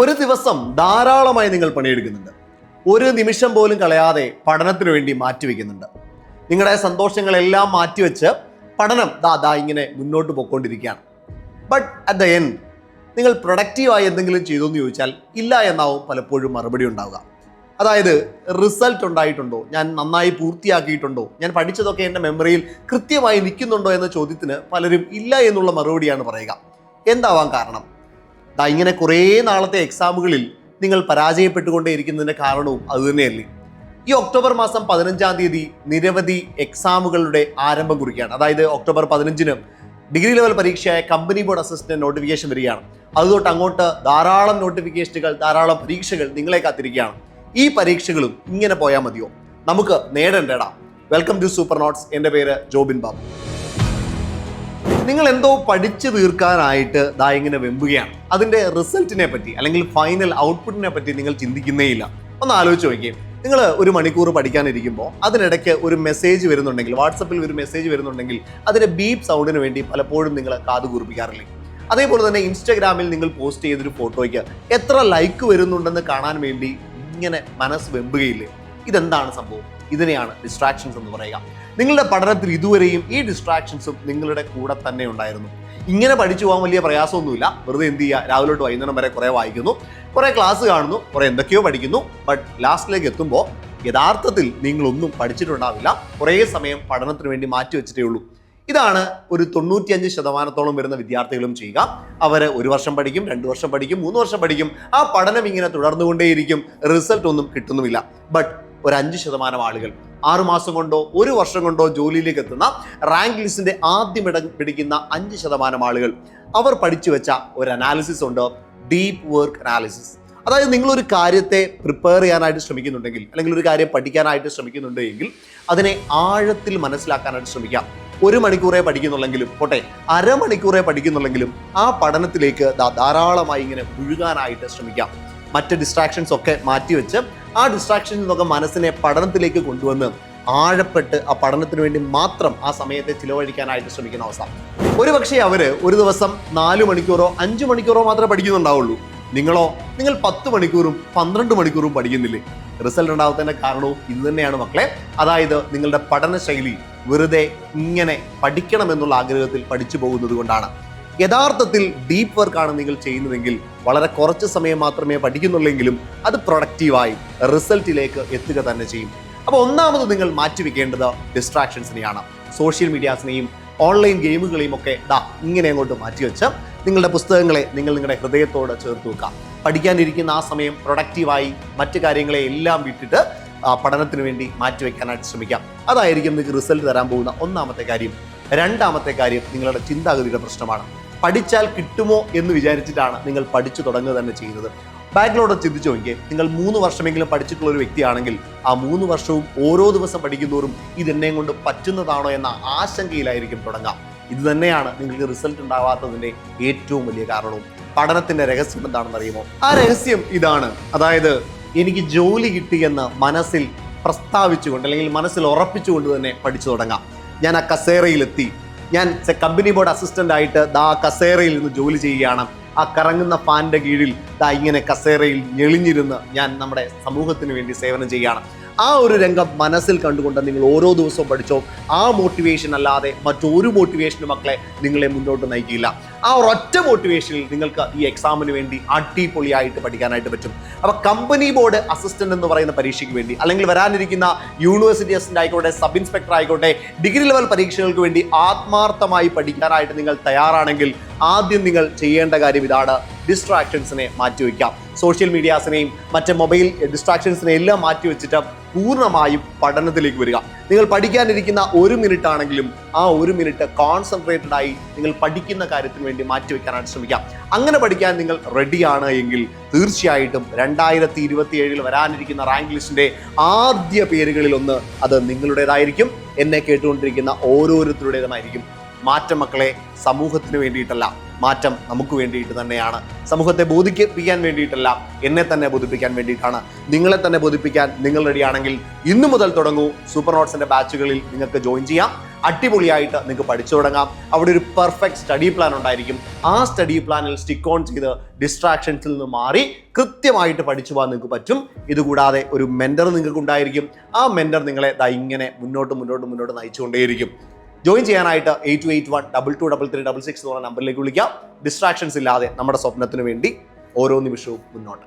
ഒരു ദിവസം ധാരാളമായി നിങ്ങൾ പണിയെടുക്കുന്നുണ്ട്. ഒരു നിമിഷം പോലും കളയാതെ പഠനത്തിന് വേണ്ടി മാറ്റിവെക്കുന്നുണ്ട്. നിങ്ങളുടെ സന്തോഷങ്ങളെല്ലാം മാറ്റിവെച്ച് പഠനം ദാ ദാ ഇങ്ങനെ മുന്നോട്ട് പോയിക്കൊണ്ടിരിക്കുകയാണ്. ബട്ട് അറ്റ് ദ എൻഡ് നിങ്ങൾ പ്രൊഡക്റ്റീവായി എന്തെങ്കിലും ചെയ്തു എന്ന് ചോദിച്ചാൽ ഇല്ല എന്നാവും പലപ്പോഴും മറുപടി ഉണ്ടാവുക. അതായത് റിസൾട്ട് ഉണ്ടായിട്ടുണ്ടോ? ഞാൻ നന്നായി പൂർത്തിയാക്കിയിട്ടുണ്ടോ? ഞാൻ പഠിച്ചതൊക്കെ എന്റെ മെമ്മറിയിൽ കൃത്യമായി നിൽക്കുന്നുണ്ടോ എന്ന ചോദ്യത്തിന് പലരും ഇല്ല എന്നുള്ള മറുപടിയാണ് പറയുക. എന്താവാൻ കാരണം? ദാ ഇങ്ങനെ കുറേ നാളത്തെ എക്സാമുകളിൽ നിങ്ങൾ പരാജയപ്പെട്ടുകൊണ്ടേ ഇരിക്കുന്നതിന്റെ കാരണവും അതുതന്നെയല്ലേ ഈ ഒക്ടോബർ മാസം പതിനഞ്ചാം തീയതി നിരവധി എക്സാമുകളുടെ ആരംഭം കുറിക്കുകയാണ്. അതായത് ഒക്ടോബർ പതിനഞ്ചിന് ഡിഗ്രി ലെവൽ പരീക്ഷയായ കമ്പനി ബോർഡ് അസിസ്റ്റന്റ് നോട്ടിഫിക്കേഷൻ വരികയാണ്. അതുതൊട്ട് അങ്ങോട്ട് ധാരാളം നോട്ടിഫിക്കേഷനുകൾ ധാരാളം പരീക്ഷകൾ നിങ്ങളെ കാത്തിരിക്കുകയാണ്. ഈ പരീക്ഷകളും ഇങ്ങനെ പോയാൽ മതിയോ? നമുക്ക് നേടേണ്ടടാ. വെൽക്കം ടു സൂപ്പർ നോട്ട്സ് എന്റെ പേര് ജോബിൻ ബാബു. നിങ്ങൾ എന്തോ പഠിച്ചു തീർക്കാനായിട്ട് ദാ ഇങ്ങനെ വെമ്പുകയാണ്. അതിന്റെ റിസൾട്ടിനെ പറ്റി അല്ലെങ്കിൽ ഫൈനൽ ഔട്ട്പുട്ടിനെ പറ്റി നിങ്ങൾ ചിന്തിക്കുന്നേയില്ല. ഒന്ന് ആലോചിച്ച് നോക്കിയേ. നിങ്ങൾ ഒരു മണിക്കൂർ പഠിക്കാനിരിക്കുമ്പോൾ അതിനിടയ്ക്ക് ഒരു മെസ്സേജ് വരുന്നുണ്ടെങ്കിൽ വാട്സപ്പിൽ ഒരു മെസ്സേജ് വരുന്നുണ്ടെങ്കിൽ അതിന്റെ ബീപ്പ് സൗണ്ടിന് വേണ്ടി പലപ്പോഴും നിങ്ങൾ കാത് കൂർപ്പിക്കാറില്ലേ? അതേപോലെ തന്നെ ഇൻസ്റ്റാഗ്രാമിൽ നിങ്ങൾ പോസ്റ്റ് ചെയ്തൊരു ഫോട്ടോയ്ക്ക് എത്ര ലൈക്ക് വരുന്നുണ്ടെന്ന് കാണാൻ വേണ്ടി ഇങ്ങനെ മനസ്സ് വെമ്പുകയില്ലേ? ഇതെന്താണ് സംഭവം? ഇതിനെയാണ് ഡിസ്ട്രാക്ഷൻസ് എന്ന് പറയുക. നിങ്ങളുടെ പഠനത്തിൽ ഇതുവരെയും ഈ ഡിസ്ട്രാക്ഷൻസും നിങ്ങളുടെ കൂടെ തന്നെ ഉണ്ടായിരുന്നു. ഇങ്ങനെ പഠിച്ചു പോകാൻ വലിയ പ്രയാസമൊന്നുമില്ല. വെറുതെ എന്ത് ചെയ്യുക? രാവിലെ തൊട്ട് വൈകുന്നേരം വരെ കുറേ വായിക്കുന്നു. കുറേ ക്ലാസ് കാണുന്നു. കുറേ എന്തൊക്കെയോ പഠിക്കുന്നു. ബട്ട് ലാസ്റ്റിലേക്ക് എത്തുമ്പോൾ യഥാർത്ഥത്തിൽ നിങ്ങളൊന്നും പഠിച്ചിട്ടുണ്ടാവില്ല. കുറേ സമയം പഠനത്തിന് വേണ്ടി മാറ്റി വെച്ചിട്ടേ ഉള്ളൂ. ഇതാണ് ഒരു തൊണ്ണൂറ്റിയഞ്ച് ശതമാനത്തോളം വരുന്ന വിദ്യാർത്ഥികളും ചെയ്യുക. അവർ ഒരു വർഷം പഠിക്കും രണ്ട് വർഷം പഠിക്കും മൂന്ന് വർഷം പഠിക്കും. ആ പഠനം ഇങ്ങനെ തുടർന്നുകൊണ്ടേയിരിക്കും. റിസൾട്ട് ഒന്നും കിട്ടുന്നുമില്ല. ബട്ട് ഒരു അഞ്ച് ശതമാനം ആളുകൾ. ആറുമാസം കൊണ്ടോ ഒരു വർഷം കൊണ്ടോ ജോലിയിലേക്ക് എത്തുന്ന റാങ്ക് ലിസ്റ്റിന്റെ ആദ്യം ഇടം പിടിക്കുന്ന അഞ്ച് ശതമാനം ആളുകൾ. അവർ പഠിച്ചു വെച്ച ഒരു അനാലിസിസ് ഉണ്ട്. ഡീപ്പ് വർക്ക് അനാലിസിസ് അതായത് നിങ്ങൾ ഒരു കാര്യത്തെ പ്രിപ്പയർ ചെയ്യാനായിട്ട് ശ്രമിക്കുന്നുണ്ടെങ്കിൽ അല്ലെങ്കിൽ ഒരു കാര്യം പഠിക്കാനായിട്ട് ശ്രമിക്കുന്നുണ്ടെങ്കിൽ അതിനെ ആഴത്തിൽ മനസ്സിലാക്കാനായിട്ട് ശ്രമിക്കാം. ഒരു മണിക്കൂറേ പഠിക്കുന്നുള്ളെങ്കിലും പോട്ടെ അരമണിക്കൂറേ പഠിക്കുന്നുള്ളെങ്കിലും ആ പഠനത്തിലേക്ക് ധാരാളമായി ഇങ്ങനെ മുഴുകാനായിട്ട് ശ്രമിക്കാം. മറ്റ് ഡിസ്ട്രാക്ഷൻസ് ഒക്കെ മാറ്റിവെച്ച് ആ ഡിസ്ട്രാക്ഷൻ നിന്നൊക്കെ മനസ്സിനെ പഠനത്തിലേക്ക് കൊണ്ടുവന്ന് ആഴപ്പെട്ട് ആ പഠനത്തിന് വേണ്ടി മാത്രം ആ സമയത്തെ ചിലവഴിക്കാനായിട്ട് ശ്രമിക്കുന്ന അവസ്ഥ. ഒരു പക്ഷേ അവർ ഒരു ദിവസം നാല് മണിക്കൂറോ അഞ്ച് മണിക്കൂറോ മാത്രമേ പഠിക്കുന്നുണ്ടാവുള്ളൂ. നിങ്ങളോ നിങ്ങൾ പത്ത് മണിക്കൂറും പന്ത്രണ്ട് മണിക്കൂറും പഠിക്കുന്നില്ലേ? റിസൾട്ട് ഉണ്ടാവാത്തതിന്റെ കാരണവും ഇത് തന്നെയാണ് മക്കളെ. അതായത് നിങ്ങളുടെ പഠനശൈലി വെറുതെ ഇങ്ങനെ പഠിക്കണമെന്നുള്ള ആഗ്രഹത്തിൽ പഠിച്ചു പോകുന്നത് കൊണ്ടാണ്. യഥാർത്ഥത്തിൽ ഡീപ്പ് വർക്കാണ് നിങ്ങൾ ചെയ്യുന്നതെങ്കിൽ വളരെ കുറച്ച് സമയം മാത്രമേ പഠിക്കുന്നുള്ളെങ്കിലും അത് പ്രൊഡക്റ്റീവായി റിസൾട്ടിലേക്ക് എത്തുക തന്നെ ചെയ്യും. അപ്പോൾ ഒന്നാമത് നിങ്ങൾ മാറ്റിവെക്കേണ്ടത് ഡിസ്ട്രാക്ഷൻസിനെയാണ് സോഷ്യൽ മീഡിയാസിനെയും ഓൺലൈൻ ഗെയിമുകളെയും ഒക്കെ ദാ ഇങ്ങനെ അങ്ങോട്ട് മാറ്റിവെച്ച് നിങ്ങളുടെ പുസ്തകങ്ങളെ നിങ്ങൾ നിങ്ങളുടെ ഹൃദയത്തോട് ചേർത്ത് വെക്കാം പഠിക്കാനിരിക്കുന്ന ആ സമയം പ്രൊഡക്റ്റീവായി മറ്റു കാര്യങ്ങളെ എല്ലാം വിട്ടിട്ട് പഠനത്തിന് വേണ്ടി മാറ്റിവെക്കാനായിട്ട് ശ്രമിക്കാം. അതായിരിക്കും നിങ്ങൾക്ക് റിസൾട്ട് തരാൻ പോകുന്ന ഒന്നാമത്തെ കാര്യം. രണ്ടാമത്തെ കാര്യം നിങ്ങളുടെ ചിന്താഗതിയുടെ പ്രശ്നമാണ്. പഠിച്ചാൽ കിട്ടുമോ എന്ന് വിചാരിച്ചിട്ടാണ് നിങ്ങൾ പഠിച്ചു തുടങ്ങുക തന്നെ ചെയ്യുന്നത്. ബാക്കിലോട്ട് ചിന്തിച്ചു നോക്കിയേ നിങ്ങൾ മൂന്ന് വർഷമെങ്കിലും പഠിച്ചിട്ടുള്ള ഒരു വ്യക്തിയാണെങ്കിൽ ആ മൂന്ന് വർഷവും ഓരോ ദിവസം പഠിക്കുന്നതോറും ഇതെന്നെ കൊണ്ട് പറ്റുന്നതാണോ എന്ന ആശങ്കയിലായിരിക്കും തുടങ്ങാം. ഇത് തന്നെയാണ് നിങ്ങൾക്ക് റിസൾട്ട് ഉണ്ടാവാത്തതിന്റെ ഏറ്റവും വലിയ കാരണവും. പഠനത്തിന്റെ രഹസ്യം എന്താണെന്ന് അറിയുമോ? ആ രഹസ്യം ഇതാണ്. അതായത് എനിക്ക് ജോലി കിട്ടിയെന്ന് മനസ്സിൽ പ്രസ്താവിച്ചുകൊണ്ട് അല്ലെങ്കിൽ മനസ്സിൽ ഉറപ്പിച്ചുകൊണ്ട് തന്നെ പഠിച്ചു തുടങ്ങാം. ഞാൻ ആ കസേരയിലെത്തി ഞാൻ കമ്പനി ബോർഡ് അസിസ്റ്റന്റ് ആയിട്ട് ദാ കസേറയിൽ നിന്ന് ജോലി ചെയ്യുകയാണ്. ആ കറങ്ങുന്ന ഫാനിന്റെ കീഴിൽ ദാ ഇങ്ങനെ കസേരയിൽ ഞെളിഞ്ഞിരുന്ന് ഞാൻ നമ്മുടെ സമൂഹത്തിന് വേണ്ടി സേവനം ചെയ്യുകയാണ്. ആ ഒരു രംഗം മനസ്സിൽ കണ്ടുകൊണ്ട് നിങ്ങൾ ഓരോ ദിവസവും പഠിച്ചോ ആ മോട്ടിവേഷൻ അല്ലാതെ മറ്റൊരു മോട്ടിവേഷനും മക്കളെ നിങ്ങളെ മുന്നോട്ട് നയിക്കില്ല. ആ ഒരൊറ്റ മോട്ടിവേഷനിൽ നിങ്ങൾക്ക് ഈ എക്സാമിന് വേണ്ടി അടിപൊളിയായിട്ട് പഠിക്കാനായിട്ട് പറ്റും. അപ്പൊ കമ്പനി ബോർഡ് അസിസ്റ്റന്റ് എന്ന് പറയുന്ന പരീക്ഷയ്ക്ക് വേണ്ടി അല്ലെങ്കിൽ വരാനിരിക്കുന്ന യൂണിവേഴ്സിറ്റി അസിസ്റ്റന്റ് ആയിക്കോട്ടെ സബ് ഇൻസ്പെക്ടർ ആയിക്കോട്ടെ ഡിഗ്രി ലെവൽ പരീക്ഷകൾക്ക് വേണ്ടി ആത്മാർത്ഥമായി പഠിക്കാനായിട്ട് നിങ്ങൾ തയ്യാറാണെങ്കിൽ ആദ്യം നിങ്ങൾ ചെയ്യേണ്ട കാര്യം ഇതാണ്. ഡിസ്ട്രാക്ഷൻസിനെ മാറ്റിവെക്കാം സോഷ്യൽ മീഡിയാസിനെയും മറ്റ് മൊബൈൽ ഡിസ്ട്രാക്ഷൻസിനെ എല്ലാം മാറ്റി വെച്ചിട്ട് പൂർണമായും പഠനത്തിലേക്ക് വരിക. നിങ്ങൾ പഠിക്കാനിരിക്കുന്ന ഒരു മിനിറ്റ് ആണെങ്കിലും ആ ഒരു മിനിറ്റ് കോൺസെൻട്രേറ്റഡ് ആയി നിങ്ങൾ പഠിക്കുന്ന കാര്യത്തിന് വേണ്ടി മാറ്റിവെക്കാനായിട്ട് ശ്രമിക്കാം. അങ്ങനെ പഠിക്കാൻ നിങ്ങൾ റെഡിയാണ് എങ്കിൽ തീർച്ചയായിട്ടും രണ്ടായിരത്തി ഇരുപത്തി ഏഴിൽ വരാനിരിക്കുന്ന റാങ്ക് ലിസ്റ്റിന്റെ ആദ്യ പേരുകളിൽ ഒന്ന് അത് നിങ്ങളുടേതായിരിക്കും. എന്നെ കേട്ടുകൊണ്ടിരിക്കുന്ന ഓരോരുത്തരുടേതുമായിരിക്കും. മാറ്റം മക്കളെ സമൂഹത്തിന് വേണ്ടിയിട്ടല്ല. മാറ്റം നമുക്ക് വേണ്ടിയിട്ട് തന്നെയാണ്. സമൂഹത്തെ ബോധിപ്പിക്കാൻ വേണ്ടിയിട്ടല്ല എന്നെ തന്നെ ബോധിപ്പിക്കാൻ വേണ്ടിയിട്ടാണ്. നിങ്ങളെ തന്നെ ബോധിപ്പിക്കാൻ നിങ്ങൾ റെഡിയാണെങ്കിൽ ഇന്നു മുതൽ തുടങ്ങൂ. സൂപ്പർ നോട്ട്സിന്റെ ബാച്ചുകളിൽ നിങ്ങൾക്ക് ജോയിൻ ചെയ്യാം. അടിപൊളിയായിട്ട് നിങ്ങൾക്ക് പഠിച്ചു തുടങ്ങാം. അവിടെ ഒരു പെർഫെക്റ്റ് സ്റ്റഡി പ്ലാൻ ഉണ്ടായിരിക്കും. ആ സ്റ്റഡി പ്ലാനിൽ സ്റ്റിക്ക് ഓൺ ചെയ്ത് ഡിസ്ട്രാക്ഷൻസിൽ നിന്ന് മാറി കൃത്യമായിട്ട് പഠിച്ചു പോകാൻ നിങ്ങൾക്ക് പറ്റും. ഇതുകൂടാതെ ഒരു മെന്റർ നിങ്ങൾക്ക് ഉണ്ടായിരിക്കും. ആ മെന്റർ നിങ്ങളെ ഇങ്ങനെ മുന്നോട്ട് മുന്നോട്ട് മുന്നോട്ട് നയിച്ചുകൊണ്ടേയിരിക്കും. ജോയിൻ ചെയ്യാനായിട്ട് eight two eight one double two double three double six എന്ന് പറഞ്ഞ നമ്പറിലേക്ക് വിളിക്കാം. ഡിസ്ട്രാക്ഷൻസ് ഇല്ലാതെ നമ്മുടെ സ്വപ്നത്തിന് വേണ്ടി ഓരോ നിമിഷവും മുന്നോട്ട്.